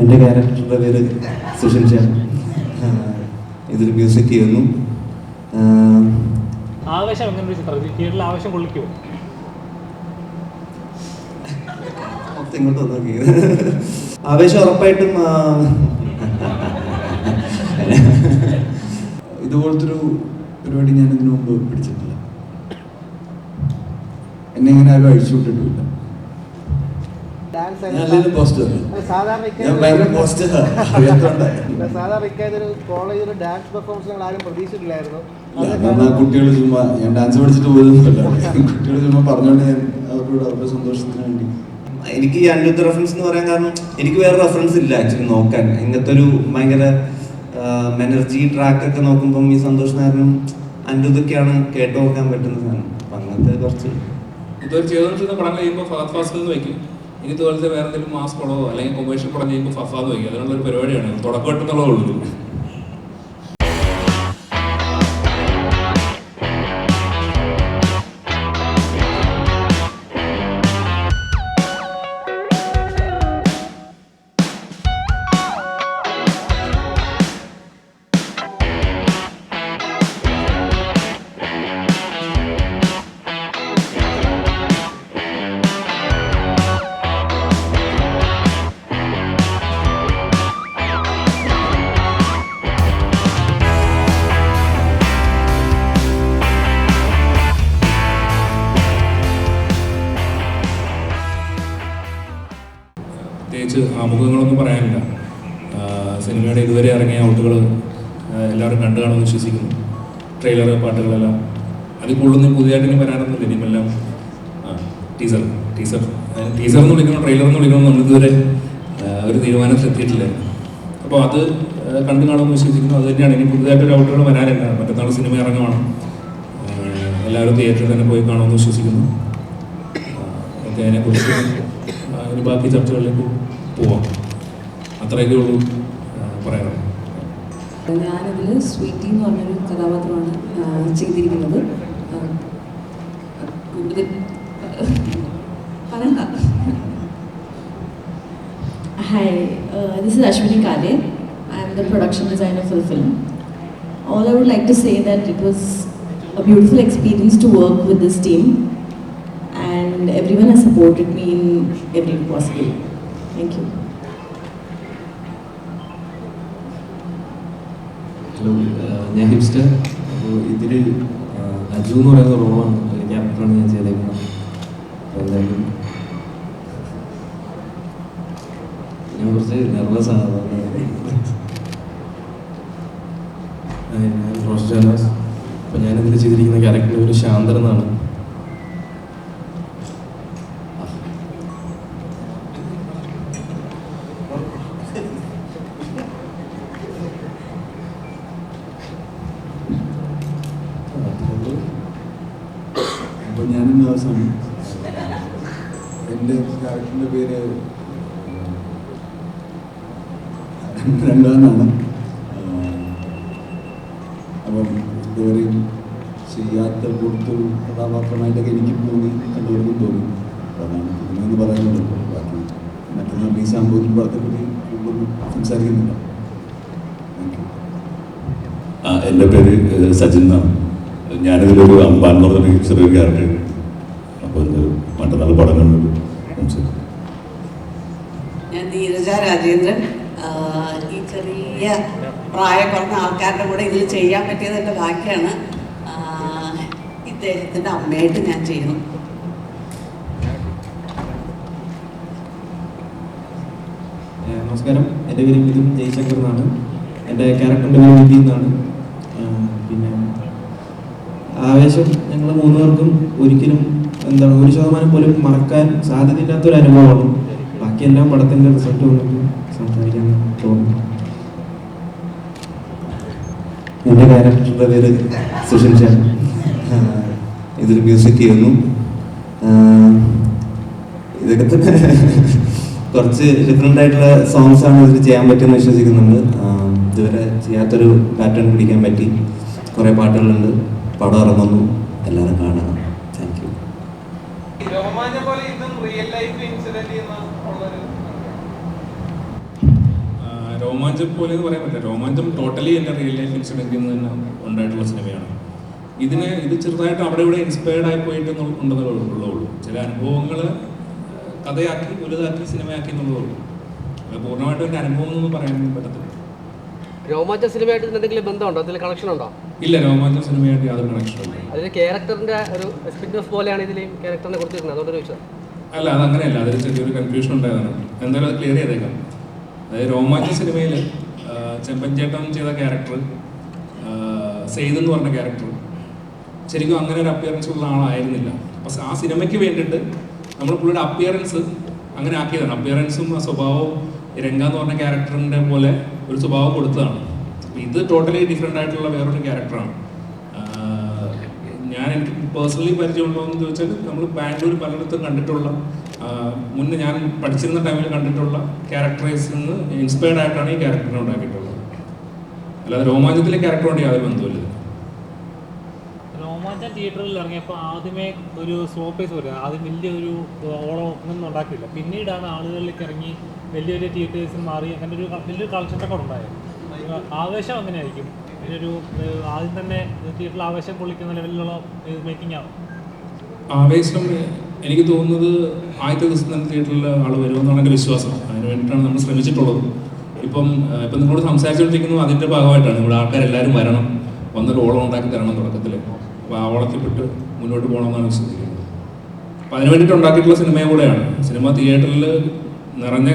എന്റെ ക്യാരക്ടറുടെ പേര് സുഷിൻ ഷാ ഇതൊരു മ്യൂസിക് ചെയ്യുന്നു. ആവേശം എങ്ങനെ ഒരു ചിത്രം? തിയേറ്ററിൽ ആവേശം കൊള്ളിക്കുമോ മൊത്തം ഇങ്ങോട്ട് നോക്കി ആവേശം ഉറപ്പായിട്ടും ഇതുപോലത്തെ ഒരു പരിപാടി ഞാൻ ഇതിനു മുമ്പ് പിടിച്ചിട്ടില്ല. എന്നെ ഇങ്ങനെ ആരും അഴിച്ചു വിട്ടിട്ടില്ല ഡാൻസ് ഞാൻ പോസ്റ്റർ സാധാരണ ഞാൻ ഭയങ്കര പോസ്റ്റർ അറിയാത്തോണ്ടായി സാധാരണ ഇക്കാലത്ത് ഒരു കോളേജിൽ ഡാൻസ് പെർഫോമൻസ് ഞങ്ങൾ ആരും പ്രതീക്ഷിച്ചിട്ടില്ലായിരുന്നു. കുട്ടികൾ ചുമ്മാ ഞാൻ ഡാൻസ് പഠിച്ചിട്ട് പോയതൊന്നുമല്ല. കുട്ടികൾ ചുമ്മാ പറഞ്ഞോണ്ട് ഞാൻ അവരോട് അവരുടെ സന്തോഷത്തിന് വേണ്ടി. എനിക്ക് ഈ അനിരുദ്ധ റെഫറൻസ് എന്ന് പറയാൻ കാരണം എനിക്ക് വേറെ റെഫറൻസ് ഇല്ല ആക്ച്വലി നോക്കാൻ. ഇങ്ങനത്തെ ഒരു ഭയങ്കര എനർജി ട്രാക്ക് ഒക്കെ നോക്കുമ്പം ഈ സന്തോഷ് കാരണം അനിരുദ്ധൊക്കെയാണ് കേട്ടു നോക്കാൻ പറ്റുന്ന സാധനം. അപ്പം അങ്ങനത്തെ കുറച്ച് ഇതൊരു ചെയ്തോണ്ടിരുന്ന പടങ്ങൾ ചെയ്യുമ്പോൾ ഫാസ്റ്റ് ഫാസ്റ്റ് എന്ന് വയ്ക്കും. ഇനി ഇതുപോലത്തെ വേറെ എന്തെങ്കിലും മാസ് അല്ലെങ്കിൽ കൊമേഴ്ഷ്യൽ പടം ചെയ്യുമ്പോൾ ഫഫാന്ന് വയ്ക്കും. അതിനുള്ള ഒരു പരിപാടിയാണ് തുടക്കമായിട്ടെന്നുള്ളതേ ഉള്ളൂ. ട്രെയിലർ പാട്ടുകളെല്ലാം. അതിൽ കൂടുതലൊന്നും പുതിയതായിട്ട് ഇനി വരാനൊന്നുമില്ല ഇനിയുമെല്ലാം ടീസർ ടീസർ ടീസർ എന്ന് വിളിക്കണം ട്രെയിലർ എന്ന് വിളിക്കണം നമ്മൾ ഇതുവരെ ഒരു തീരുമാനത്തിൽ എത്തിയിട്ടില്ല അപ്പോൾ അത് കണ്ടു കാണുമെന്ന് വിശ്വസിക്കുന്നു. അത് തന്നെയാണ്. ഇനി പുതിയതായിട്ട് ഒരു ഔട്ടുകൾ വരാനില്ല. മറ്റന്നാൾ സിനിമ ഇറങ്ങുവാണ്. എല്ലാവരും തിയേറ്ററിൽ തന്നെ പോയി കാണുമെന്ന് വിശ്വസിക്കുന്നു. ഒക്കെ അതിനെക്കുറിച്ച് ഇനി ബാക്കി ചർച്ചകളിലേക്ക് പോവാം. അത്രയൊക്കെ ഉള്ളൂ ആ, പറയാനുള്ളത് ഞാനതിൽ സ്വീറ്റി എന്ന് പറഞ്ഞൊരു കഥാപാത്രമാണ് ആ, ചെയ്തിരിക്കുന്നത് ആ, കൂടുതൽ പറയണ്ട Hi, uh, this is Ashwini Kale. I am the production designer for the film. All I would like to say that it was a beautiful experience to work with this team, and everyone has supported me in every way possible. hello ഞാൻ hipster അപ്പോൾ ഇതിൽ അജു എന്ന് പറയുന്ന റോളാണ്. ക്യാരക്ടറാണ് ഞാൻ ചെയ്തേക്കുന്നത്. ഞാൻ കുറച്ച് നെർവസ് ആണ്. ഞാൻ റോസ് ജാനാസ് അപ്പോൾ ഞാനിതിൽ ചെയ്തിരിക്കുന്ന ക്യാരക്ടർ ഒരു ശാന്തർ എന്നാണ്. അവസാനം എന്റെ ക്യാരക്ടറിന്റെ പേര് രണ്ടാനാണ് അപ്പം ഇതുവരെയും ചെയ്യാത്ത കൊടുത്തു കഥാപാത്രമായിട്ടൊക്കെ എനിക്ക് തോന്നി കണ്ടുകൊടുക്കും തോന്നി. അതാണ് ഇതിനെന്ന് പറയുന്നത്. ബാക്കി മറ്റന്നാൾ ഈ ഒരു പടത്തെപ്പറ്റി കൂടുതൽ സംസാരിക്കുന്നില്ല. ആ, എന്റെ പേര് സജിൻ എന്നാണ്. ഞാനിതിലൊരു അമ്പാൻ എന്ന് പറഞ്ഞൊരു ചെറിയൊരു ക്യാരക്ടർ മറ്റന്നാൾ പടങ്ങളിൽ ഞാൻ നീരജ രാജേന്ദ്രൻ. ഈ ചെറിയ പ്രായം കുറഞ്ഞ ആൾക്കാരുടെ കൂടെ ഇതിൽ ചെയ്യാൻ പറ്റിയത് എന്റെ ഭാഗ്യമാണ് ആഹ് ഇദ്ദേഹത്തിന്റെ അമ്മയായിട്ട് ഞാൻ ചെയ്യുന്നു. നമസ്കാരം. എന്റെ പേര് മിഥുൻ ജയശങ്കർ എന്നാണ്. എന്റെ ക്യാരക്ടറിന്റെ പേര് വിധി എന്നാണ്. പിന്നെ ആവേശം ഞങ്ങൾ മൂന്നുപേർക്കും ഒരിക്കലും എന്താണ് ഒരു ശതമാനം പോലും മറക്കാൻ സാധ്യതയില്ലാത്തൊരു അനുഭവമാണ്. ബാക്കിയെല്ലാം പടത്തിന്റെ റിസൾട്ട് വന്നിട്ട് സംസാരിക്കാൻ തോന്നുന്നു. എന്റെ ക്യാരക്ടറിന്റെ പേര് സുഷിൻ ആഹ് ഇതൊരു മ്യൂസിക് ചെയ്യുന്നു. ഇതൊക്കെ തന്നെ കുറച്ച് ഡിഫറെന്റ് ആയിട്ടുള്ള സോങ്സ് ആണ് ഇതിൽ ചെയ്യാൻ പറ്റുമെന്ന് വിശ്വസിക്കുന്നുണ്ട്. ഇതുവരെ ചെയ്യാത്തൊരു പാറ്റേൺ പിടിക്കാൻ പറ്റി. കുറേ പാട്ടുകളുണ്ട്. പടം ഇറങ്ങുന്നു. എല്ലാവരും കാണുക താങ്ക് യു രോമാഞ്ചം പോലെ ഇതും റിയൽ ലൈഫ് ഇൻസിഡന്റ് ഉള്ളൊരു രോമാഞ്ചം പോലെ എന്ന് പറയാൻ പറ്റില്ല. രോമാഞ്ചം ടോട്ടലി എന്റെ റിയൽ ലൈഫ് ഇൻസിഡന്റിൽ നിന്ന് തന്നെ ഉണ്ടായിട്ടുള്ള സിനിമയാണ് ഇതിന് ഇത് ചെറുതായിട്ട് അവിടെ ഇവിടെ ഇൻസ്പയർഡ് ആയി പോയിട്ട് ഉണ്ടെന്നുള്ള ഉണ്ടെന്നേ ഉള്ളൂ ചില അനുഭവങ്ങൾ കഥയാക്കി വലുതാക്കി സിനിമയാക്കി എന്നുള്ളതുള്ളൂ അത് പൂർണമായിട്ടും എന്റെ അനുഭവം എന്നൊന്നും പറയാൻ പറ്റത്തില്ല. രോമാഞ്ച സിനിമയായിട്ട് എന്തെങ്കിലും ബന്ധമുണ്ടോ? അതിൽ കണക്ഷൻ ഉണ്ടോ? ഇല്ല രോമാഞ്ച സിനിമയായിട്ട് യാതൊരു കണക്ഷനില്ല അതിൽ ക്യാരക്ടറിന്റെ ഒരു സ്പിൻ ഓഫ് പോലെയാണ് ഇതിൽ ക്യാരക്ടറിനെ കുറിച്ച് അതുകൊണ്ട് ചോദിച്ചത് അല്ല അത് അതങ്ങനെയല്ല. അതിൽ ചെറിയൊരു കൺഫ്യൂഷൻ ഉണ്ടായതാണ്. എന്തായാലും അത് ക്ലിയർ ചെയ്തേക്കാം. അതായത് രോമാഞ്ച സിനിമയിൽ ചെമ്പൻചേട്ടൻ ചെയ്ത ക്യാരക്ടർ സെയ്ദ് എന്ന് പറഞ്ഞ ക്യാരക്ടർ ശരിക്കും അങ്ങനെ ഒരു അപ്പിയറൻസ് ഉള്ള ആളായിരുന്നില്ല. പക്ഷെ ആ സിനിമയ്ക്ക് വേണ്ടിയിട്ട് നമ്മൾ പുള്ളിയുടെ അപ്പിയറൻസ് അങ്ങനെ ആക്കിയതാണ്. അപ്പിയറൻസും ആ സ്വഭാവവും രംഗ എന്ന് പറഞ്ഞ ക്യാരക്ടറിന്റെ പോലെ ഒരു സ്വഭാവം കൊടുത്തതാണ്. ഇത് ടോട്ടലി ഡിഫറെന്റ് ആയിട്ടുള്ള വേറൊരു ക്യാരക്ടറാണ് ഞാൻ എനിക്ക് പേഴ്സണലി പരിചയമുള്ളതെന്ന് എന്ന് ചോദിച്ചാൽ നമ്മൾ ബാംഗ്ലൂർ പലയിടത്തും കണ്ടിട്ടുള്ള മുന്നേ ഞാൻ പഠിച്ചിരുന്ന ടൈമിൽ കണ്ടിട്ടുള്ള ക്യാരക്ടറൈസിൽ നിന്ന് ഇൻസ്പയർഡ് ആയിട്ടാണ് ഈ ക്യാരക്ടറിനെ ഉണ്ടാക്കിയിട്ടുള്ളത്. അല്ലാതെ രോമാഞ്ചത്തിലെ ക്യാരക്ടറോട് യാതൊരു ബന്ധമില്ല തിയേറ്ററിൽ ഇറങ്ങിയപ്പോൾ ആദ്യമേ ഒരു സ്ലോ പേസ് വരിക ആദ്യം വലിയൊരു ഓളം ഒന്നും ഉണ്ടാക്കിയില്ല. പിന്നീടാണ് ആളുകളിലേക്ക് ഇറങ്ങി വലിയ തിയേറ്റേഴ്സിൽ മാറി അങ്ങനെ ഒരു വലിയൊരു കളക്ഷൻ കളക്ഷനൊക്കെ ഉണ്ടായത്. ആവേശം അങ്ങനെയായിരിക്കും. ഏഹ് ആദ്യം തന്നെ തിയേറ്ററിൽ ആവേശം കൊള്ളിക്കുന്ന ലെവലിലുള്ള മേക്കിംഗ് ആണ് ആവേശം എനിക്ക് തോന്നുന്നത് ആദ്യത്തെ ദിവസം തന്നെ തിയേറ്ററിൽ ആൾ വരുമെന്നാണ് എന്റെ വിശ്വാസം. അതിന് വേണ്ടിയിട്ടാണ് നമ്മൾ ശ്രമിച്ചിട്ടുള്ളത്. ഇപ്പം ഇപ്പം നിങ്ങളോട് സംസാരിച്ചുകൊണ്ടിരിക്കുന്നത് അതിന്റെ ഭാഗമായിട്ടാണ്. ഇവിടെ ആൾക്കാരെല്ലാവരും വരണം. വന്നൊരു ഓളം ഉണ്ടാക്കി തരണം തുടക്കത്തിൽ അപ്പോൾ ആ ഓളത്തിൽപ്പെട്ട് മുന്നോട്ട് പോകണമെന്നാണ് വിശ്വസിക്കുന്നത്. അപ്പോൾ അതിന് വേണ്ടിയിട്ട് ഉണ്ടാക്കിയിട്ടുള്ള സിനിമയും കൂടെയാണ് സിനിമ തിയേറ്ററിൽ നിറഞ്ഞ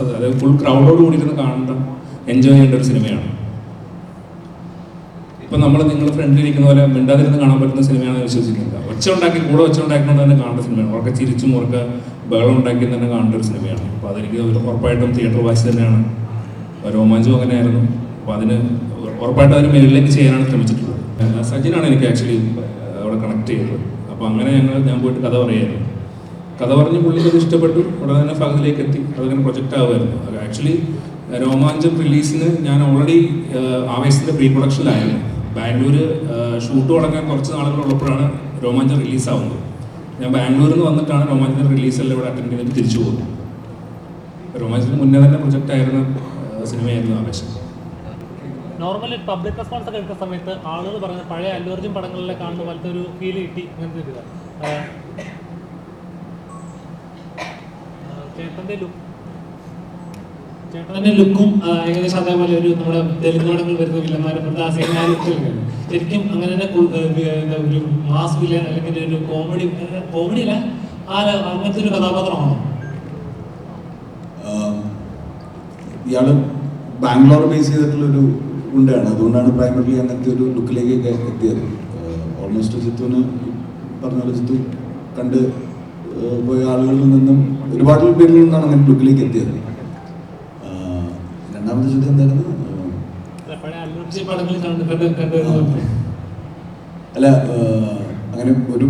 അതായത് ഫുൾ ക്രൗഡോട് കൂടിയിരുന്ന് കാണേണ്ട എൻജോയ് ചെയ്യേണ്ട ഒരു സിനിമയാണ്. ഇപ്പം നമ്മൾ നിങ്ങൾ ഫ്രണ്ടിലിരിക്കുന്ന പോലെ മിണ്ടാതിരുന്ന് കാണാൻ പറ്റുന്ന സിനിമയാണെന്ന് വിശ്വസിക്കുന്നില്ല. ഒച്ച ഉണ്ടാക്കി കൂടെ ഒച്ച ഉണ്ടാക്കിക്കൊണ്ട് തന്നെ കാണേണ്ട സിനിമയാണ്. ഉറക്കെ ചിരിച്ചും ഉറക്കെ ബഹളം ഉണ്ടാക്കി തന്നെ കാണേണ്ട ഒരു സിനിമയാണ്. അപ്പോൾ അതെനിക്ക് ഉറപ്പായിട്ടും തിയേറ്റർ വാശി തന്നെയാണ്. രോമാഞ്ചം അങ്ങനെയായിരുന്നു. അപ്പോൾ അതിന് ഉറപ്പായിട്ടും അതിന് മേളിലേക്ക് ചെയ്യാനാണ് ശ്രമിച്ചിട്ടുള്ളത്. സജിനാണ് എനിക്ക് ആക്ച്വലി അവിടെ കണക്ട് ചെയ്തത്. അപ്പോൾ അങ്ങനെ ഞങ്ങൾ ഞാൻ പോയിട്ട് കഥ പറയായിരുന്നു. കഥ പറഞ്ഞ് പുള്ളിക്ക് അത് ഇഷ്ടപ്പെട്ടു. ഉടനെ തന്നെ ഫഹദിലേക്ക് എത്തി. അതങ്ങനെ പ്രൊജക്റ്റ് ആവുമായിരുന്നു. ആക്ച്വലി രോമാഞ്ചം റിലീസിന് ഞാൻ ഓൾറെഡി ആവേശത്തിന്റെ പ്രീ പ്രൊഡക്ഷനിലായിരുന്നു ബാംഗ്ലൂർ ഷൂട്ട് തുടങ്ങാൻ കുറച്ച് നാളുകൾ ഉള്ളപ്പോഴാണ് രോമാഞ്ചം റിലീസാവുന്നത്. ഞാൻ ബാംഗ്ലൂരിൽ നിന്ന് വന്നിട്ടാണ് രോമാഞ്ചം റിലീസെല്ലാം ഇവിടെ അറ്റൻഡ് ചെയ്തിട്ട് തിരിച്ചു പോകുന്നത് രോമാഞ്ചൻ മുന്നേ തന്നെ പ്രൊജക്റ്റ് ആയിരുന്ന സിനിമയായിരുന്നു ആവേശം. നോർമലി പബ്ലിക് റെസ്പോൺസ് ഒക്കെ എടുക്കുന്ന സമയത്ത് ആളുകൾ പറയുന്നത് പഴയ അല്ലൂർജും പടങ്ങളിലെ കാണുന്ന പോലത്തെ ഒരു ഫീൽ കിട്ടി. അങ്ങനത്തെ ചേട്ടന്റെ ലുക്ക് ചേട്ടന്റെ ലുക്കും ഏകദേശം അതേപോലെ ഒരു നമ്മുടെ തെലുങ്കോടങ്ങൾ വരുന്ന വില്ലന്മാരെ ശരിക്കും അങ്ങനെ തന്നെ ഒരു മാസ് വില്ലൻ അല്ലെങ്കിൽ ഒരു കോമഡി കോമഡി അല്ല ആ അങ്ങനത്തെ ഒരു കഥാപാത്രമാണോ? ഇയാൾ ബാംഗ്ലൂർ ബേസ് ചെയ്തിട്ടുള്ളൊരു ഉണ്ടാണ് അതുകൊണ്ടാണ് പ്രൈമറിലി അങ്ങനത്തെ ഒരു ലുക്കിലേക്കൊക്കെ എത്തിയത്. ഓൾമോസ്റ്റ് ജിത്തുവിന് പറഞ്ഞ പോലെ ജിത്തു കണ്ട് പോയ ആളുകളിൽ നിന്നും ഒരുപാട് പേരിൽ നിന്നാണ് അങ്ങനെ ലുക്കിലേക്ക് എത്തിയത്. രണ്ടാമത്തെ ചോദ്യം എന്തായിരുന്നു? അല്ലു അങ്ങനെ ഒരു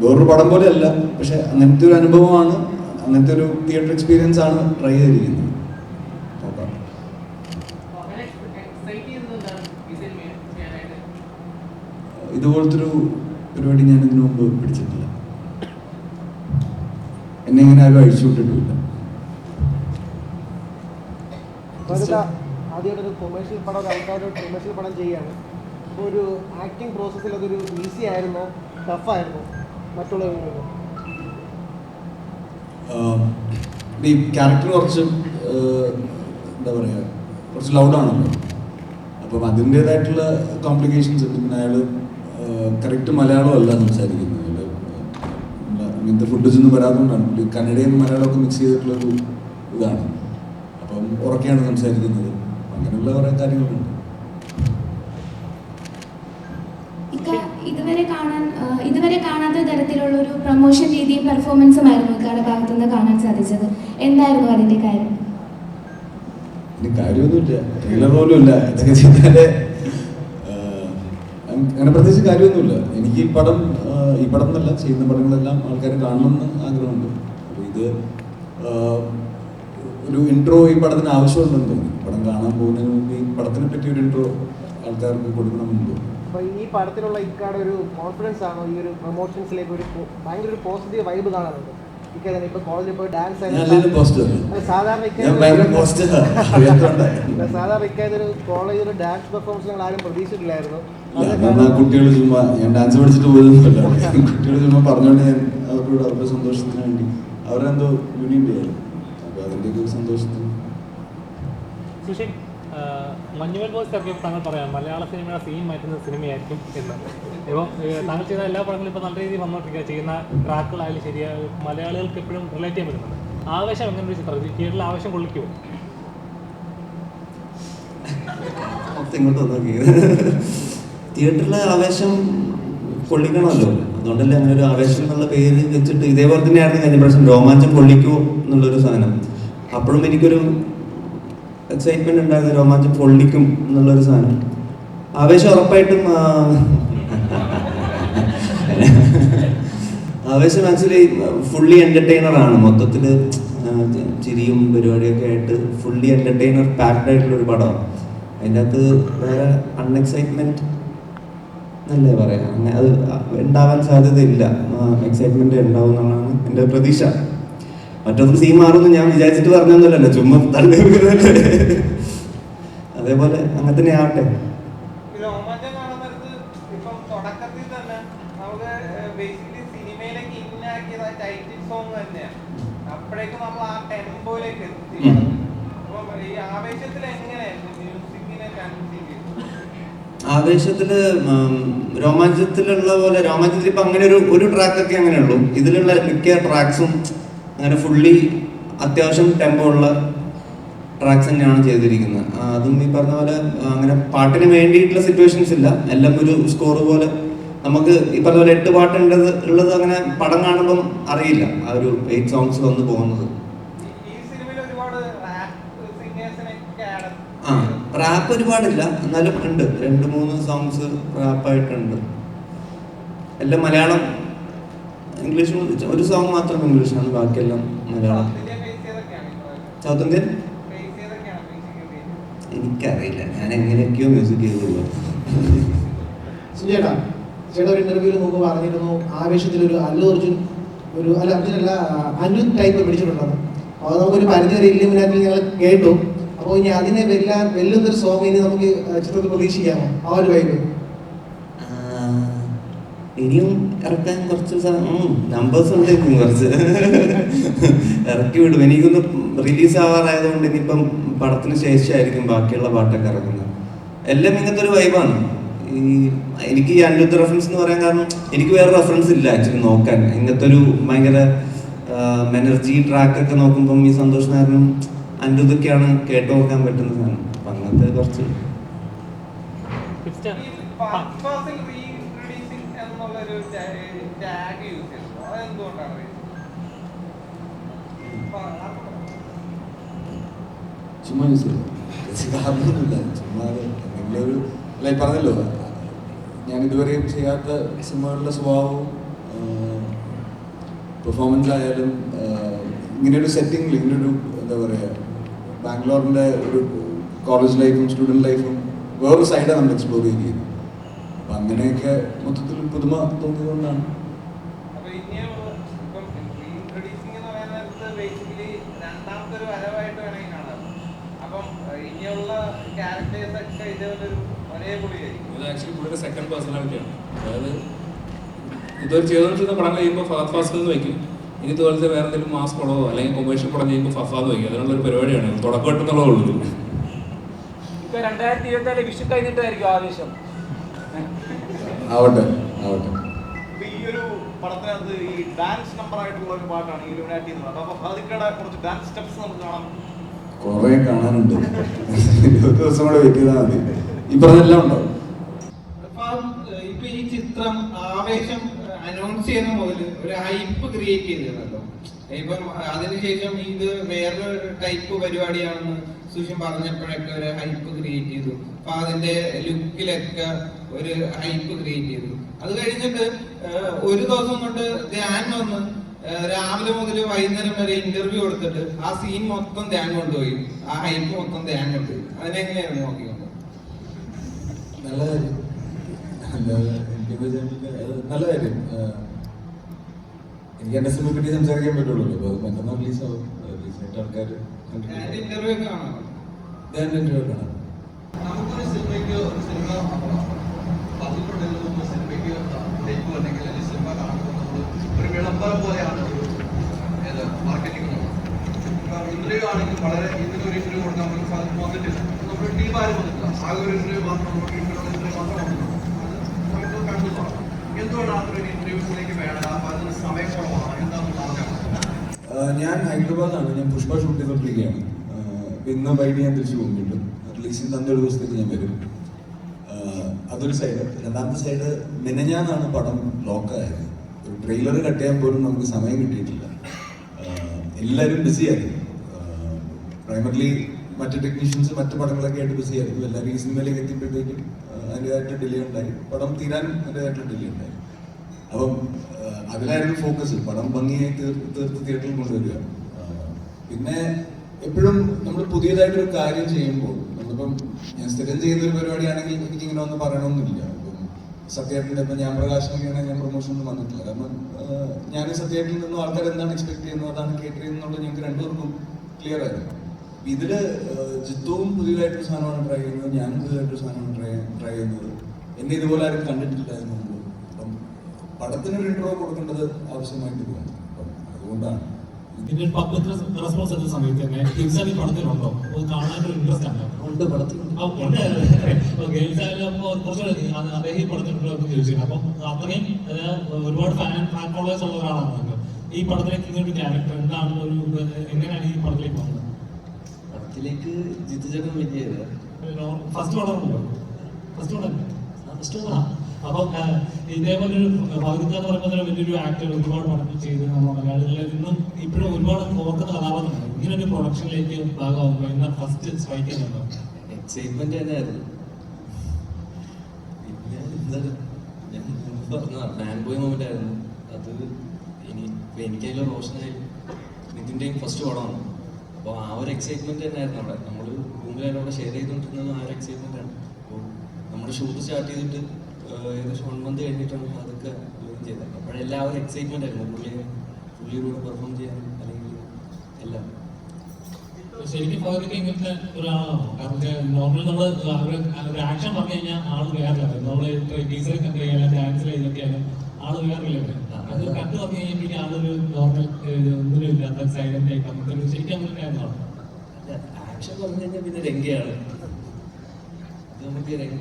വേറൊരു പടം പോലെ അല്ല പക്ഷെ അങ്ങനത്തെ ഒരു അനുഭവമാണ് അങ്ങനത്തെ ഒരു തിയേറ്റർ എക്സ്പീരിയൻസ് ആണ് ട്രൈ ചെയ്തിരിക്കുന്നത്. ഇതുപോലത്തെ ഒരു പരിപാടി ഞാൻ ഇതിനു മുമ്പ് പിടിച്ചിട്ടില്ല. എന്നെ ഇങ്ങനെ ആരും അഴിച്ചു വിട്ടിട്ടുമില്ല. കൊമേഴ്ഷ്യൽ പടം ഒരു ആൾക്കാരുടെ കൊമേഴ്ഷ്യൽ പടം ചെയ്യാണ്. അപ്പോൾ ഒരു ആക്ടിങ് പ്രോസസ്സിൽ അതൊരു ഈസി ആയിരുന്നോ ടഫായിരുന്നോ മറ്റുള്ളവരിൽ നിന്ന് ആഹ് ഈ ക്യാരക്ടർ കുറച്ച് എന്താ പറയുക കുറച്ച് ലൗഡാണല്ലോ അപ്പം അതിന്റേതായിട്ടുള്ള കോംപ്ലിക്കേഷൻസ് ഉണ്ട്. പിന്നെ അയാൾ കറക്റ്റ് മലയാളം അല്ല സംസാരിക്കുന്നത് അയാൾ ഇങ്ങനത്തെ ഫുഡ്സ് ഒന്നും വരാത്തതുകൊണ്ടാണ്. കന്നഡയും മലയാളമൊക്കെ മിക്സ് ചെയ്തിട്ടുള്ള ഒരു ഇതാണ്. അപ്പം ഉറക്കെയാണ് സംസാരിക്കുന്നത്. അങ്ങനെയുള്ള കുറേ കാര്യങ്ങളുണ്ട്. ഇതുവരെ കാണാൻ ഇതുവരെ കാണാത്ത തരത്തിലുള്ള ഒരു പ്രൊമോഷൻ രീതിയും പെർഫോമൻസും ആയിരുന്നു ഇക്കയുടെ ഭാഗത്തു നിന്ന് കാണാൻ സാധിച്ചത്. എന്തായിരുന്നു അതിന്റെ കാര്യം? കാര്യമൊന്നുമില്ല. ട്രെയിലർ പോലും ഇല്ല. ഇതൊക്കെ ചെയ്താലേ അങ്ങനെ പ്രത്യേകിച്ച് കാര്യമൊന്നുമില്ല. എനിക്ക് ഈ പടം ഈ പടം എന്നല്ല ചെയ്യുന്ന പടങ്ങളെല്ലാം ആൾക്കാർ കാണണമെന്ന് ആഗ്രഹമുണ്ട്. അപ്പോൾ ഇത് ഒരു ഇൻട്രോ ഈ പടത്തിന് ആവശ്യമുണ്ടെന്ന് തോന്നി. പടം കാണാൻ പോകുന്നതിന് മുമ്പ് ഈ പടത്തിനെ പറ്റി ഒരു ഇൻട്രോ ആൾക്കാർക്ക് കൊടുക്കണമെന്ന് തോന്നി. ഈ പടത്തിലുള്ള ഇക്കാട് ഒരു കോൺഫിഡൻസ് ആണോ? ഈ ഒരു പ്രൊമോഷൻസിലേക്ക് ഒരു ഭയങ്കര ഒരു പോസിറ്റീവ് വൈബ് പോസ്റ്റർ സാധാരണ ഇക്കാതൊരു കോളേജിൽ ഡാൻസ് പെർഫോമൻസ് ഞങ്ങൾ ആരും പ്രതീക്ഷിച്ചിട്ടില്ലായിരുന്നു. കുട്ടികൾ ചുമ്മാ ഞാൻ ഡാൻസ് പഠിച്ചിട്ട് പോയതൊന്നുമല്ല. കുട്ടികൾ ചുമ്മാ പറഞ്ഞുകൊണ്ട് ഞാൻ അവരോട് അവരുടെ സന്തോഷത്തിന് വേണ്ടി അവരെന്തോ യൂണിയൻ അപ്പോൾ അതിന്റെ ഒരു സന്തോഷത്തിന് സുഷിൻ മഞ്ഞുമൽ ബോയ്സ് ഇറങ്ങിയപ്പോൾ താങ്കൾ പറയാം മലയാള സിനിമയുടെ സീൻ മാറ്റുന്ന സിനിമയായിരിക്കും എന്ന്. ഇപ്പം താങ്കൾ ചെയ്ത എല്ലാ പടങ്ങളും ഇപ്പോൾ നല്ല രീതിയിൽ വന്നുകൊണ്ടിരിക്കുക ചെയ്യുന്ന ട്രാക്കുകളായാലും ശരിയാ മലയാളികൾക്ക് എപ്പോഴും റിലേറ്റ് ചെയ്യാൻ പറ്റുന്നുണ്ട്. ആവേശം എങ്ങനെ ഒരു ചിത്രം? തിയേറ്ററിൽ ആവേശം കൊള്ളിക്കുമോ തിയേറ്ററിലെ ആവേശം കൊള്ളിക്കണമല്ലോ. അതുകൊണ്ടല്ലേ അങ്ങനെ ഒരു ആവേശം എന്നുള്ള പേര് വെച്ചിട്ട് ഇതേപോലെ തന്നെയായിരുന്നു കഴിഞ്ഞ പ്രാവശ്യം രോമാഞ്ചം കൊള്ളിക്കുമോ എന്നുള്ളൊരു സാധനം. അപ്പോഴും എനിക്കൊരു എക്സൈറ്റ്മെന്റ് ഉണ്ടായിരുന്നു രോമാഞ്ചം പൊള്ളിക്കും എന്നുള്ളൊരു സാധനം. ആവേശം ഉറപ്പായിട്ടും ആവേശം ആക്ച്വലി ഫുള്ളി എന്റർടൈനർ ആണ്. മൊത്തത്തിൽ ചിരിയും പരിപാടിയൊക്കെ ആയിട്ട് ഫുള്ളി എന്റർടൈനർ പാക്ഡ് ആയിട്ടുള്ള ഒരു പടമാണ്. അതിന്റെ അകത്ത് വേറെ അൺഎക്സൈറ്റ്മെന്റ് എന്നല്ലേ പറയാം? അങ്ങനെ അത് ഉണ്ടാവാൻ സാധ്യതയില്ല. എക്സൈറ്റ്മെന്റ് ഉണ്ടാവും എന്നുള്ളതാണ് എന്റെ പ്രതീക്ഷ. മറ്റൊന്നും സീൻ മാറുമെന്ന് ഞാൻ വിചാരിച്ചിട്ട് പറഞ്ഞൊന്നുമല്ലല്ലോ ചുമ്മാ തള്ളി അതേപോലെ അങ്ങനെ തന്നെ ആവട്ടെ അപ്പോഴേക്കും നമ്മൾ ആ ടെമ്പോയിലേക്ക് എത്തി. അപ്പം ഈ ആവേശത്തിൽ എങ്ങനെയായിരുന്നു മ്യൂസിക്കിനെ കൺസീവ് ചെയ്തത്? ആവേശത്തിൽ രോമാഞ്ചത്തിലുള്ള പോലെ രോമാഞ്ചത്തിൽ ഇപ്പൊ അങ്ങനെ ഒരു ഒരു ട്രാക്കൊക്കെ അങ്ങനെ ഉള്ളൂ ഇതിലുള്ള മിക്ക ട്രാക്സും അങ്ങനെ ഫുള്ളി അത്യാവശ്യം ടെമ്പോ ഉള്ള ട്രാക്സ് തന്നെയാണ് ചെയ്തിരിക്കുന്നത്. അതും ഈ പറഞ്ഞ പോലെ അങ്ങനെ പാട്ടിന് വേണ്ടിയിട്ടുള്ള സിറ്റുവേഷൻസ് ഇല്ല. എല്ലാം ഒരു സ്കോർ പോലെ. നമുക്ക് ഈ പറഞ്ഞ പോലെ എട്ട് പാട്ടുണ്ടത് ഉള്ളത് അങ്ങനെ പടം കാണുമ്പം അറിയില്ല. ആ ഒരു എയ്റ്റ് സോങ്സ് വന്ന് പോകുന്നത്. ആ റാപ്പ് ഒരുപാടില്ല. എന്നാലും ഉണ്ട്. രണ്ട് മൂന്ന് സോങ്സ് റാപ്പായിട്ടുണ്ട് എല്ലാം മലയാളം. ഇംഗ്ലീഷും ഒരു സോങ് മാത്രം ഇംഗ്ലീഷാണ് ബാക്കിയെല്ലാം മലയാളം. സൗത്ത് ഇന്ത്യൻ എനിക്കറിയില്ല. ഞാൻ എങ്ങനെയൊക്കെയോ മ്യൂസിക് ചെയ്തില്ല സുജേട്ടാ ചേട്ടാ ഒരു ഇന്റർവ്യൂവിൽ മുമ്പ് പറഞ്ഞിരുന്നു ആവേശത്തിൽ ഒരു അല്ലു അർജുൻ ഒരു അല്ല അർജുനല്ല അനു ടൈപ്പ് പിടിച്ചിട്ടുണ്ടെന്ന്. അപ്പോൾ നമുക്കൊരു പരിധി വരെ ഇല്ലുമിനാറ്റിൽ ഞങ്ങൾ കേട്ടു. അപ്പോൾ ഇനി അതിനെ വെല്ലാൻ വെല്ലുന്നൊരു സോങ് ഇനി നമുക്ക് ചിത്രത്തിൽ പ്രതീക്ഷിക്കാമോ ആ ഒരു വൈബ് ഇനിയും ഇറക്കാൻ കുറച്ച് നമ്പേഴ്സ് ഉണ്ട് ഇനിയും കുറച്ച്. ഇറക്കി വിടും. എനിക്കൊന്ന് റിലീസ് ആവാറായതുകൊണ്ട് ഇനിയിപ്പം പടത്തിന് ശേഷമായിരിക്കും ബാക്കിയുള്ള പാട്ടൊക്കെ ഇറങ്ങുന്നത്. എല്ലാം ഇങ്ങനത്തെ ഒരു വൈബാണ് ഈ എനിക്ക് ഈ അനിരുദ്ധ റെഫറൻസ് എന്ന് പറയാൻ കാരണം എനിക്ക് വേറെ റെഫറൻസ് ഇല്ല ആക്ച്വലി നോക്കാൻ. ഇങ്ങനത്തെ ഒരു ഭയങ്കര എനർജി ട്രാക്കൊക്കെ നോക്കുമ്പം ഈ സന്തോഷ് കാരണം അനിരുദ്ധൊക്കെയാണ് കേട്ടു നോക്കാൻ പറ്റുന്ന സാധനം. അപ്പം അങ്ങനത്തെ കുറച്ച്. എന്നുള്ളൊരു ടാഗ് യൂസ് ചെയ്തത് അതെന്തുകൊണ്ടാണ് ചുമ്മാ യൂസ് ചുമ്മാ ഒരു പറഞ്ഞല്ലോ ഞാൻ ഇതുവരെയും ചെയ്യാത്ത സിനിമകളുടെ സ്വഭാവവും പെർഫോമൻസ് ആയാലും ഇങ്ങനെയൊരു സെറ്റിംഗിൽ ഇങ്ങനൊരു എന്താ പറയുക ബാംഗ്ലൂരിന്റെ ഒരു കോളേജ് ലൈഫും സ്റ്റുഡന്റ് ലൈഫും വേറൊരു സൈഡാണ് നമ്മൾ എക്സ്പ്ലോർ ചെയ്യുന്നത് അപ്പം അങ്ങനെയൊക്കെ മൊത്തത്തിൽ പുതുമ തോന്നിയതുകൊണ്ടാണ്. ഇത് ആക്ച്വലി പുള്ളിയുടെ സെക്കൻഡ് പേഴ്സണാലിറ്റിയാണ് അതായത് ഇതൊരു ചെയ്തുകൊണ്ടിരുന്ന പടം കഴിയുമ്പോൾ ഫഹദ് ഫാസിൽ എന്ന് വയ്ക്കും. ഇനി ഇതുപോലത്തെ വേറെ എന്തെങ്കിലും മാസ് പടമോ അല്ലെങ്കിൽ കൊമേഴ്ഷ്യൽ പടം ചെയ്യുമ്പോൾ ഫഫാന്ന് വയ്ക്കും. അതിനുള്ള ഒരു പരിപാടിയാണ്. തുടക്കം കിട്ടുന്നുള്ളൂ ഇപ്പൊ രണ്ടായിരത്തി ഇരുപത്തി നാല് വിഷു കഴിഞ്ഞിട്ടായിരിക്കും ആവേശം. ആവട്ടെ ആവട്ടെ. ഈ ഒരു പടത്തിനകത്ത് ഈ ഡാൻസ് നമ്പർ ആയിട്ടുള്ള ഒരു പാട്ടാണ് ഈ ലുമിനാറ്റി എന്ന് പറയുന്നത്. അപ്പൊ അതിക്കടെ കുറച്ച് ഡാൻസ് സ്റ്റെപ്സ് നമുക്ക് കാണാം. കുറേ കാണാനുണ്ട്. ഇരുപത് ദിവസം കൂടെ വെയിറ്റ് ചെയ്താൽ മതി. ഈ പറഞ്ഞെല്ലാം ഉണ്ടോ? ഇപ്പൊ ഈ ചിത്രം ആവേശം അനൗൺസ് ചെയ്യുന്ന മുതൽ ഒരു ഹൈപ്പ് ക്രിയേറ്റ് ചെയ്തിരുന്നല്ലോ. ഇപ്പം അതിനുശേഷം ഇത് വേറൊരു ടൈപ്പ് പരിപാടിയാണെന്ന് സുഷിൻ പറഞ്ഞപ്പോഴൊക്കെ ഒരു ഹൈപ്പ് ക്രിയേറ്റ് ചെയ്തു. അപ്പൊ അതിന്റെ ലുക്കിലൊക്കെ ഒരു ഹൈപ്പ് ക്രിയേറ്റ് ചെയ്തു. അത് കഴിഞ്ഞിട്ട് ഒരു ദിവസം കൊണ്ട് ധ്യാൻ വന്ന് രാവിലെ മുതൽ വൈകുന്നേരം വരെ ഇന്റർവ്യൂ കൊടുത്തിട്ട് ആ സീൻ മൊത്തം ധ്യാൻ കൊണ്ടുപോയി. ആ ഹൈപ്പ് മൊത്തം ധ്യാൻ കൊണ്ടുപോയി. അതിനെങ്ങനെയാണ് നോക്കിക്കൊണ്ട്? നല്ല നല്ല കാര്യം. എനിക്ക് എന്നെ സിനിമയെ പറ്റി സംസാരിക്കാൻ പറ്റുള്ളൂ. അപ്പോൾ അത് മറ്റന്നാൾ റിലീസ് ആവും. റിലീസായിട്ട് ആൾക്കാർ ഇന്റർവ്യൂ കാണാം നമുക്കൊരു സിനിമയ്ക്ക് ഒരു സിനിമ നിന്ന് സിനിമയ്ക്ക് ടേക്ക് വന്നെങ്കിൽ അല്ലെങ്കിൽ സിനിമ കാണുമ്പോൾ ഒരു വിളംബരം പോലെയാണ് ഏത് മാർക്കറ്റിംഗ് ഇന്റർവ്യൂ ആണെങ്കിൽ വളരെ ഇതിനൊരു ഇന്റർവ്യൂ കൊടുക്കാൻ നമുക്ക് സാധിക്കും വന്നിട്ടില്ല നമ്മുടെ ടീം ആരും വന്നിട്ടില്ല ആകെ ഒരു മാത്രം നമുക്ക് ഇന്റർവ്യൂ മാത്രം ഞാൻ ഹൈദരാബാദാണ് ഞാൻ പുഷ്പ ഷൂട്ട് ചെയ്തോണ്ടിരിക്കുകയാണ് ആഹ് ഇന്ന് വൈകിട്ട് ഞാൻ തിരിച്ചു പോകും വീണ്ടും ഇന്ന് അന്നൊരു ദിവസത്തേക്ക് ഞാൻ വരും. അതൊരു സൈഡ്. രണ്ടാമത്തെ സൈഡ് മിനഞ്ഞാന്നാണ് പടം ലോക്കായത്. ഒരു ട്രെയിലർ കട്ട് ചെയ്യാൻ പോലും നമുക്ക് സമയം കിട്ടിയിട്ടില്ല. എല്ലാവരും ബിസിയായിരുന്നു പ്രൈമറിലി മറ്റ് ടെക്നീഷ്യൻസ് മറ്റ് പടങ്ങളൊക്കെ ആയിട്ട് ബിസിയായിരുന്നു എല്ലാവരും ഈ സിനിമയിലേക്ക് എത്തിയപ്പോഴത്തേക്കും അതിന്റെതായിട്ട് ഡിലേ ഉണ്ടായി. പടം തീരാൻ അതിന്റെതായിട്ടുള്ള ഡിലേ ഉണ്ടായി. അപ്പം അതിലായിരുന്നു ഫോക്കസ് പടം ഭംഗിയായി തീർത്ത് തീർത്ത് തിയേറ്ററിൽ കൊണ്ടുവരിക. പിന്നെ എപ്പോഴും നമ്മൾ പുതിയതായിട്ടൊരു കാര്യം ചെയ്യുമ്പോൾ നമ്മളിപ്പം ഞാൻ സ്ഥിരം ചെയ്യുന്ന ഒരു പരിപാടിയാണെങ്കിൽ എനിക്ക് ഇങ്ങനെ ഒന്നും പറയണമെന്നില്ല അപ്പം സത്യേട്ടന്റെ ഇപ്പം ഞാൻ പ്രകാശനൊക്കെയാണ് ഞാൻ പ്രൊമോഷൻ ഒന്നും വന്നിട്ടില്ല. കാരണം ഞാൻ സത്യേട്ടിൽ നിന്നും ആൾക്കാർ എന്താണ് എക്സ്പെക്ട് ചെയ്യുന്നത് അതാണ് കേട്ടിരുന്നുള്ളത് ഞങ്ങൾക്ക് രണ്ടുപേർക്കും ക്ലിയർ ആയിരുന്നു. ഇതിൽ ജിത്തുവും പുതിയതായിട്ടൊരു സാധനമാണ് ട്രൈ ചെയ്യുന്നത് ഞാനും പുതിയതായിട്ടൊരു സാധനമാണ് ട്രൈ ട്രൈ ചെയ്യുന്നത്. എന്നെ ഇതുപോലെ ആരും കണ്ടിട്ടില്ലായിരുന്നു മുമ്പ് അപ്പം പടത്തിനൊരു ഇൻട്രോ കൊടുക്കേണ്ടത് ആവശ്യമായിട്ട് തോന്നുന്നു അപ്പം അതുകൊണ്ടാണ്. ഇതിന്റെ പബ്ലിക് റെസ്പോൺസ് എന്ന സമയത്ത് തന്നെ ഹിംസ ഈ പടത്തിലുണ്ടോ? അത് കാണാനൊരു ഇൻട്രസ്റ്റ് ആണ് ഉണ്ട് അപ്പോൾ കുറച്ചുകൂടെ അദ്ദേഹം ഈ പടത്തിലുണ്ടോ എന്ന് ചോദിച്ചിട്ടുണ്ട് അപ്പം അത്രയും ഒരുപാട് ഫാൻ ഫാൻ ഫോളോവേഴ്സ് ഉള്ള ഒരാളാണ് ഈ പടത്തിലേക്ക് ഇങ്ങനെ ഒരു ക്യാരക്ടർ എന്താണ് ഒരു എങ്ങനെയാണ് ഈ പടത്തിലേക്ക് വന്നത്? പടത്തിലേക്ക് ജിത്തു ചേട്ടൻ വലിയ ഫസ്റ്റ് പടമാണല്ലോ ഫസ്റ്റ് ഓർഡർ ഫസ്റ്റ് പടം അപ്പം ഇതേപോലൊരു ഭൗതിക എന്ന് പറയുമ്പോൾ വലിയൊരു ആക്ടർ ഒരുപാട് പടങ്ങൾ ചെയ്ത് നമ്മൾ മലയാളികളിൽ. ഇന്നും ഇപ്പോഴും ഒരുപാട് ഓർക്കുന്ന കഥാപാത്രമാണ് ഇങ്ങനെ ഒരു പ്രൊഡക്ഷനിലേക്ക് ഭാഗമാകുമ്പോൾ ഇന്ന് ഫസ്റ്റ് സ്ട്രൈക്ക് ചെയ്യുന്നുണ്ടോ എക്സൈറ്റ്മെന്റ് മൊമെന്റ് ആയിരുന്നു. അത് ഇനി എനിക്കായാലും റോഷനായി നിതിന്റെയും ഫസ്റ്റ് പടമാണ്. അപ്പോൾ ആ ഒരു എക്സൈറ്റ്മെന്റ് തന്നെയായിരുന്നു അവിടെ. നമ്മൾ റൂമിലായാലും അവിടെ ഷെയർ ചെയ്തുകൊണ്ടിരുന്നത് ആ ഒരു എക്സൈറ്റ്മെന്റ് ആണ്. അപ്പോൾ നമ്മുടെ ഷൂട്ട് സ്റ്റാർട്ട് ചെയ്തിട്ട് ഏകദേശം വൺ മന്ത് കഴിഞ്ഞിട്ടാണ് അതൊക്കെ ജോയിൻ ചെയ്തത്. അപ്പോഴെല്ലാവരും എക്സൈറ്റ്മെന്റ് ആയിരുന്നു. പുള്ളിയെ പുള്ളിയിലൂടെ പെർഫോം ചെയ്യാൻ അല്ലെങ്കിൽ എല്ലാം. ശരിക്കും ഫഹദിക്ക് ഇങ്ങനത്തെ ഒരാളാണോ കാരണം നോർമലി നമ്മൾ ഒരു ആക്ഷൻ പറഞ്ഞു കഴിഞ്ഞാൽ ആൾ വേറെ നമ്മൾ ടീച്ചറെ കണ്ടു കഴിഞ്ഞാൽ ഡാൻസിൽ ചെയ്തൊക്കെയാലും ആൾ വേറെ ലെവൽ അത് കണ്ടു പറഞ്ഞു കഴിഞ്ഞാൽ ആളൊരു നോർമൽ ഒന്നിനും ഇല്ലാത്ത സൈലന്റ് ആയിട്ട് നമുക്ക് ശരിക്കും അങ്ങനെ ആയിരുന്നോ ആക്ഷൻ പറഞ്ഞു കഴിഞ്ഞാൽ പിന്നെ രംഗയാണ്. നമുക്ക് രംഗ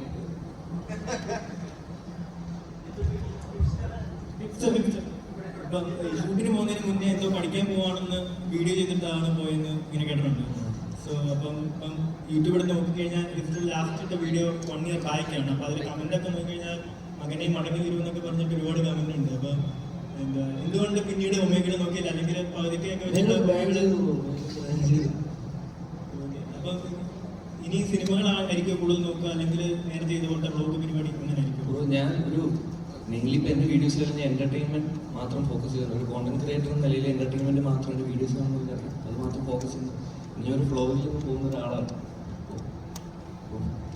ഷൂട്ടിന് പോകുന്നതിന് മുന്നേ എന്തോ പഠിക്കാൻ പോവാണെന്ന് വീഡിയോ ചെയ്തിട്ടാണ് പോയെന്ന് ഇങ്ങനെ കേട്ടിട്ടുണ്ട്. സോ അപ്പം ഇപ്പം യൂട്യൂബിൽ നോക്കിക്കഴിഞ്ഞാൽ ഇത് ലാസ്റ്റ് വീഡിയോ വൺ ഇയർ ബാക്കാണ് അപ്പോൾ അതിൽ കമന്റ് ഒക്കെ നോക്കിക്കഴിഞ്ഞാൽ മകനെ മടങ്ങി വരുമെന്നൊക്കെ പറഞ്ഞിട്ട് ഒരുപാട് കമന്റ് ഉണ്ട്. അപ്പം എന്താ എന്തുകൊണ്ട് പിന്നീട് ഒമേഗിനെ നോക്കിയില്ല? അല്ലെങ്കിൽ പകുതിക്കൊക്കെ വെച്ചിട്ട് അപ്പം ഇനി സിനിമകളായിരിക്കും കൂടുതൽ നോക്കുക? അല്ലെങ്കിൽ നേരത്തെ ഇതുപോലത്തെ ബ്ലോഗ് പരിപാടി അങ്ങനെ ആയിരിക്കും ഞാൻ ഒരു ഇപ്പോൾ എന്റെ വീഡിയോസ് വരുന്ന എന്റർടൈൻമെന്റ് മാത്രം ഫോക്കസ് ചെയ്യുന്നു ഒരു കോണ്ടന്റ് ക്രിയേറ്റർ എന്ന നിലയിൽ എന്റർടൈൻമെന്റ് മാത്രം എന്റെ വീഡിയോസ് കാണുന്നില്ല അത് മാത്രം ഫോക്കസ് ചെയ്യുന്നു. ഇനി ഒരു ഫ്ലോയിലേക്ക് പോകുന്ന ഒരാളാണ്.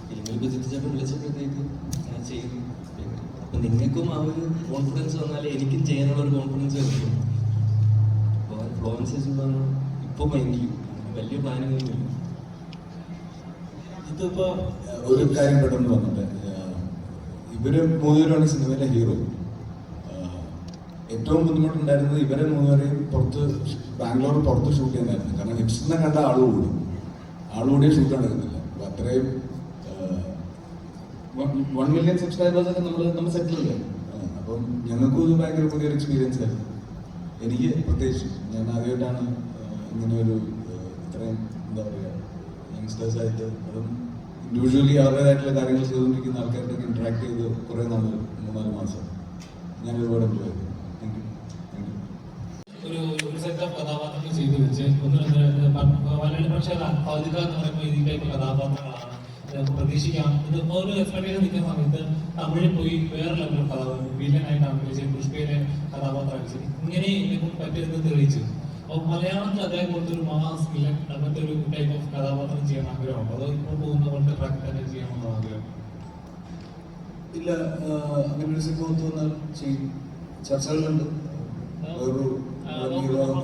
ഫിലിമിൽ ഇപ്പോൾ ചിന്തിച്ചപ്പോൾ വിളിച്ചപ്പോഴത്തേക്ക് ഞാൻ ചെയ്യുന്നു അപ്പം നിങ്ങൾക്കും ആ ഒരു കോൺഫിഡൻസ് വന്നാൽ എനിക്കും ചെയ്യാനുള്ള ഒരു കോൺഫിഡൻസ് വരുന്നു അപ്പോൾ ഫ്ലോ അനുസരിച്ചുള്ളതാണ് ഇപ്പോൾ മൈൻഡിൽ വലിയ പ്ലാനിങ് ഒന്നുമില്ല. ഇതിപ്പോ ഒരു കാര്യം പെട്ടെന്ന് വന്നിട്ട് ഇവർ മൂന്നുപേരാണ് സിനിമയിലെ ഹീറോ ഏറ്റവും ബുദ്ധിമുട്ടുണ്ടായിരുന്നത് ഇവരെ മൂന്നുപേരെയും പുറത്ത് ബാംഗ്ലൂർ പുറത്ത് ഷൂട്ട് ചെയ്യുന്നതായിരുന്നു. കാരണം ഹിപ്സിനെ കണ്ട ആൾ കൂടും. ആൾ കൂടിയേ ഷൂട്ട് നടക്കുന്നില്ല. അപ്പൊ അത്രയും വൺ മില്യൺ സബ്സ്ക്രൈബേഴ്സ് ഒക്കെ നമ്മൾ നമ്മൾ സെറ്റിൽ ഏഹ്, അപ്പം ഞങ്ങൾക്കും ഇത് ഭയങ്കര പുതിയൊരു എക്സ്പീരിയൻസ് ആയിരുന്നു. എനിക്ക് പ്രത്യേകിച്ച് ഞാൻ ആദ്യമായിട്ടാണ് ഇങ്ങനെ ഒരു ഇത്രയും എന്താ പറയുക യങ്സ്റ്റേഴ്സ് ആയിട്ട് അതും ഇൻഡിവിജ്വലി അവരുടേതായിട്ടുള്ള കാര്യങ്ങൾ ചെയ്തുകൊണ്ടിരിക്കുന്ന ആൾക്കാരുടെ ഇന്ററാക്ട് ചെയ്ത് കുറേ നാൾ മൂന്നാൽ മാസം. ഞാൻ ഒരുപാട് എൻജോയ് ചെയ്തു. പ്രതീക്ഷിക്കാം. ഇത് ഇങ്ങനെ തെളിയിച്ചു. അപ്പോൾ മലയാളത്തിൽ ഒരു മാസ് അങ്ങനത്തെ ഒരു ടൈപ്പ് ഓഫ് കഥാപാത്രം ചെയ്യാൻ ആഗ്രഹമുണ്ടോ? അതോ ഇപ്പോൾ പോകുന്ന പോലത്തെ ട്രാക്ക് തന്നെ ചെയ്യണമെന്നോ ആഗ്രഹം? ഇല്ല അങ്ങനെ ഒരു സിനിമ ഒത്തു വന്നാൽ ചെയ്യും. ചർച്ചകളുണ്ട്. ഒരു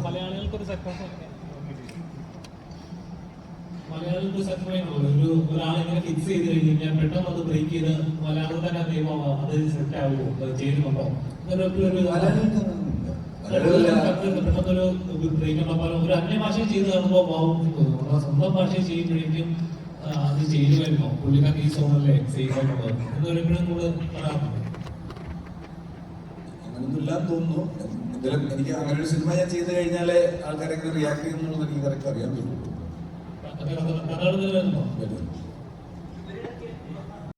മലയാളികൾക്കൊരു മലയാളികൾക്ക് സെറ്റ് ഒരു ഒരാളിങ്ങനെ ഫിക്സ് ചെയ്ത് കഴിഞ്ഞ് കഴിഞ്ഞാൽ പെട്ടെന്ന് അത് ബ്രേക്ക് ചെയ്ത് മലയാളം തന്നെ നിയമം അത് സെറ്റ് ആവുമോ ചെയ്യുന്നുണ്ടോ അങ്ങനെ ഒരു പെട്ടെന്നൊരു ബ്രേക്ക് ഉള്ള ഒരു അന്യഭാഷ ചെയ്ത് കാണുമ്പോൾ പാവം നമ്മുടെ സ്വന്തം ഭാഷയിൽ ചെയ്യുമ്പോഴേക്കും അത് ചെയ്യുമായിരുന്നോ പുള്ളിക്കാർക്ക് ഈ സോണല്ലേ സേഫ് എന്ന് പറയുമ്പോഴും തോന്നുന്നു എന്തായാലും എനിക്ക് അങ്ങനെ ഒരു സിനിമ ഞാൻ ചെയ്ത് കഴിഞ്ഞാലേ ആൾക്കാരെങ്ങനെ റിയാക്ട് ചെയ്യുന്നുള്ളത് എനിക്ക് കറക്റ്റ് അറിയാൻ പറ്റും കഥകൾ.